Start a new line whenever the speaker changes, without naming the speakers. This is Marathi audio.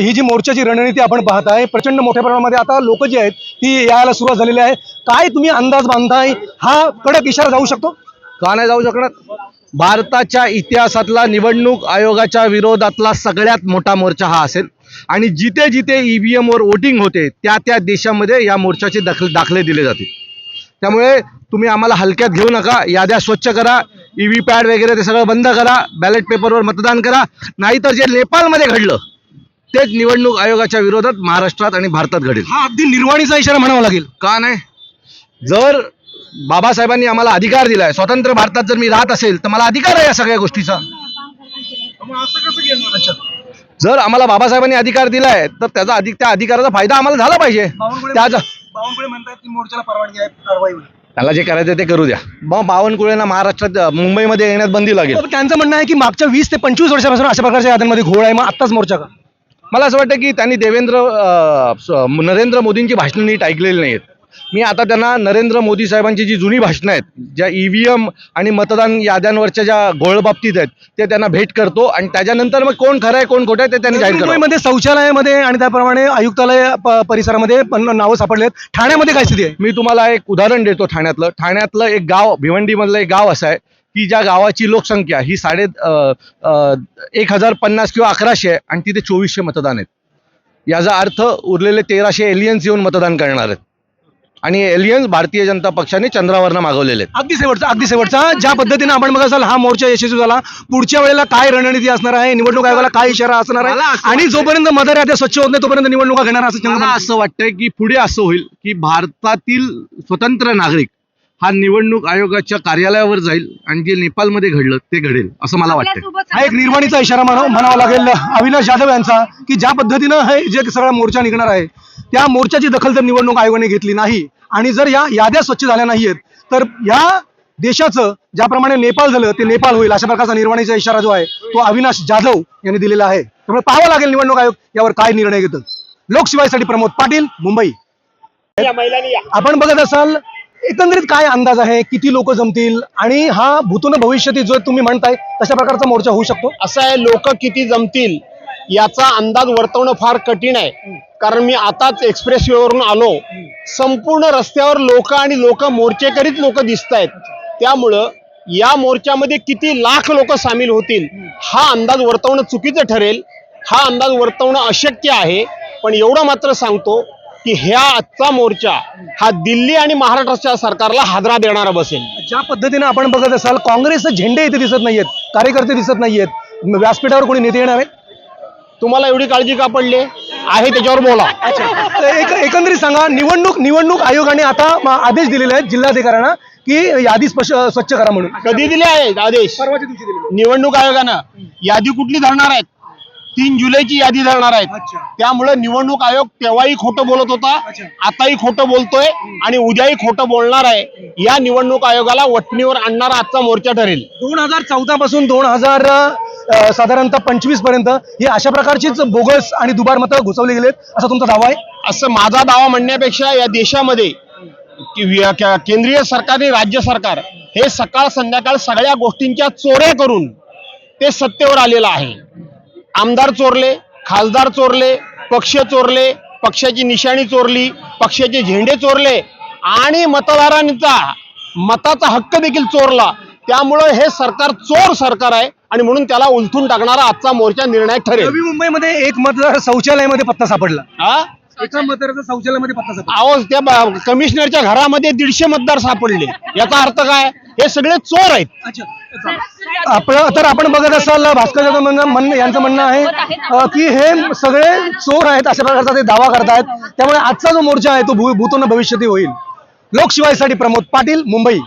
ही जी मोर्चाची रणनीती आपण पाहत आहे प्रचंड मोठ्या प्रमाणामध्ये आता लोक जी आहेत ती यायला सुरुवात झालेली आहे. काय तुम्ही अंदाज बांधताय? हा कडक इशारा जाऊ शकतो?
का नाही जाऊ शकणार? भारताच्या इतिहासातला निवडणूक आयोगाच्या विरोधातला सगळ्यात मोठा मोर्चा हा असेल. आणि जिथे जिथे ईव्हीएम वर वोटिंग होते त्या त्या देशामध्ये या मोर्चाचे दाखले दाखले दिले जातील त्यामुळे तुम्ही आम्हाला हलक्यात घेऊ नका याद्या स्वच्छ करा ईव्ही पॅड वगैरे ते सगळं बंद करा बॅलेट पेपरवर मतदान करा. नाहीतर जे नेपाळमध्ये घडलं तेच निवडणूक आयोगाच्या विरोधात महाराष्ट्रात आणि भारतात घडेल.
हा अगदी निर्वाणीचा इशारा म्हणावा लागेल.
का नाही? जर बाबासाहेबांनी आम्हाला अधिकार दिलाय स्वतंत्र भारतात जर मी राहत असेल तर मला अधिकार आहे या सगळ्या गोष्टीचा. जर आम्हाला बाबासाहेबांनी अधिकार दिलाय तर त्याचा अधिक त्या अधिकाराचा फायदा आम्हाला झाला पाहिजे. त्याचा
बावनकुळे म्हणतात की मोर्चाला परवानगी आहे कारवाई होईल.
त्याला जे करायचं ते करू द्या. मग बावनकुळेंना महाराष्ट्रात मुंबईमध्ये येण्यात बंदी लागेल.
त्यांचं म्हणणं आहे की मागच्या वीस ते पंचवीस वर्षापासून अशा प्रकारच्या याद्यांमध्ये घोळ आहे मग आत्ताच मोर्चा का?
मला असं वाटतं की त्यांनी देवेंद्र नरेंद्र मोदींची भाषणं नीट ऐकलेली नाहीत मी आता त्यांना नरेंद्र मोदी साहेबांची जी जुनी भाषणं आहेत ज्या ईव्हीएम आणि मतदान याद्यांवरच्या ज्या घोळ बाबतीत आहेत ते त्यांना भेट करतो आणि त्याच्यानंतर मग कोण खरं आहे कोण खोटं आहे ते त्यांनी जाहीर
मुंबईमध्ये शौचालयामध्ये आणि त्याप्रमाणे आयुक्तालय परिसरामध्ये पण नावं सापडलेत. ठाण्यामध्ये काय स्थिती आहे?
मी तुम्हाला एक उदाहरण देतो ठाण्यातलं. ठाण्यातलं एक गाव भिवंडीमधलं एक गाव असं आहे. की ज्या गावाची लोकसंख्या ही साडे एक हजार पन्नास किंवा अकराशे आहे आणि तिथे चोवीसशे मतदान आहेत. याचा अर्थ उरलेले तेराशे एलियन्स येऊन मतदान करणार आहेत. आणि एलियन्स भारतीय जनता पक्षाने चंद्रावरनं मागवलेले आहेत.
अगदी शेवटचा अगदी शेवटचा ज्या पद्धतीने आपण बघा असाल हा मोर्चा यशस्वी झाला. पुढच्या वेळेला काय रणनीती असणार आहे? निवडणूक आयोगाला काय इशारा असणार आहे? आणि जोपर्यंत मदर याद्या स्वच्छ होत नाही तोपर्यंत निवडणुका घेणार असं
असं वाटतंय की पुढे असं होईल की भारतातील स्वतंत्र नागरिक हा निवडणूक आयोगाच्या कार्यालयावर जाईल आणि जे नेपाळमध्ये घडलं ते घडेल असं मला वाटतंय.
हा एक निर्वाणीचा इशारा म्हणा म्हणावा लागेल अविनाश जाधव यांचा की ज्या पद्धतीनं हे जे सगळा मोर्चा निघणार आहे त्या मोर्चाची दखल जर निवडणूक आयोगाने घेतली नाही. आणि जर या याद्या स्वच्छ झाल्या नाहीयेत तर या देशाचं ज्याप्रमाणे नेपाळ झालं ते नेपाळ होईल अशा प्रकारचा निर्वाणीचा इशारा जो आहे तो अविनाश जाधव यांनी दिलेला आहे. त्यामुळे पाहावं लागेल निवडणूक आयोग यावर काय निर्णय घेतं. लोकशिवायसाठी प्रमोद पाटील मुंबई. आपण बघत असाल एकंदरीत काय अंदाज आहे? किती लोक जमतील? आणि हा भूतून भविष्यातील जो तुम्ही म्हणताय तशा प्रकारचा मोर्चा होऊ शकतो?
असं आहे लोक किती जमतील याचा अंदाज वर्तवणं फार कठीण आहे. कारण मी आताच एक्सप्रेस वेवरून आलो. संपूर्ण रस्त्यावर लोक आणि लोक मोर्चेकरीत लोक दिसत आहेत त्यामुळं या मोर्चामध्ये किती लाख लोक सामील होतील हा अंदाज वर्तवणं चुकीचं ठरेल. हा अंदाज वर्तवणं अशक्य आहे. पण एवढं मात्र सांगतो की ह्या आजचा मोर्चा हा दिल्ली आणि महाराष्ट्राच्या सरकारला हादरा देणारा बसेल.
ज्या पद्धतीने आपण बघत असाल काँग्रेसचे झेंडे इथे दिसत नाहीयेत कार्यकर्ते दिसत नाहीयेत. व्यासपीठावर कोणी नेते येणार आहेत?
तुम्हाला एवढी काळजी का पडली? आहे त्याच्यावर बोला
एक एकंदरीत सांगा निवडणूक निवडणूक आयोगाने आता म- आदेश दिलेले आहेत जिल्हाधिकाऱ्यांना की यादी स्पष्ट स्वच्छ करा म्हणून.
कधी दिले आहेत आदेश?
परवाच्या दिवशी दिलेले
निवडणूक आयोगानं. यादी कुठली धरणार आहेत? तीन जुलैची यादी धरणार आहेत. त्यामुळे निवडणूक आयोग तेव्हाही खोटं बोलत होता. आताही खोटं बोलतोय आणि उद्याही खोटं बोलणार आहे. या निवडणूक आयोगाला वटणीवर आणणारा आजचा मोर्चा ठरेल.
दोन हजार चौदा पासून दोन हजार साधारणतः पंचवीसपर्यंत ही अशा प्रकारचीच बोगस आणि दुबार मतं घुसवली गेलेत असा तुमचा दावा आहे?
असं माझा दावा म्हणण्यापेक्षा या देशामध्ये केंद्रीय सरकार आणि राज्य सरकार हे सकाळ संध्याकाळ सगळ्या गोष्टींच्या चोऱ्या करून ते सत्तेवर आलेलं आहे. आमदार चोरले खासदार चोरले पक्ष चोरले पक्षाची निशाणी चोरली पक्षाचे झेंडे चोरले आणि मतदारांचा मताचा हक्क देखील चोरला. त्यामुळं हे सरकार चोर सरकार आहे आणि म्हणून त्याला उलथून टाकणारा आजचा मोर्चा निर्णायक ठरेल.
नवी मुंबईमध्ये एक मतदार शौचालयामध्ये पत्ता सापडला.
हा?
एका मतदाराचा शौचालयामध्ये पत्ता सापडला.
आवाज त्या ब- कमिशनरच्या घरामध्ये दीडशे मतदार सापडले. याचा अर्थ काय? हे सगळे चोर आहेत.
आपलं तर आपण बघत असाल भास्कर जाधव म्हणणं म्हणणं- यांचं म्हणणं आहे की हे सगळे चोर आहेत अशा प्रकारचा ते दावा करतायत. त्यामुळे आजचा जो मोर्चा आहे तो भूतोन भविष्यती होईल. लोकशिवायसाठी प्रमोद पाटील मुंबई.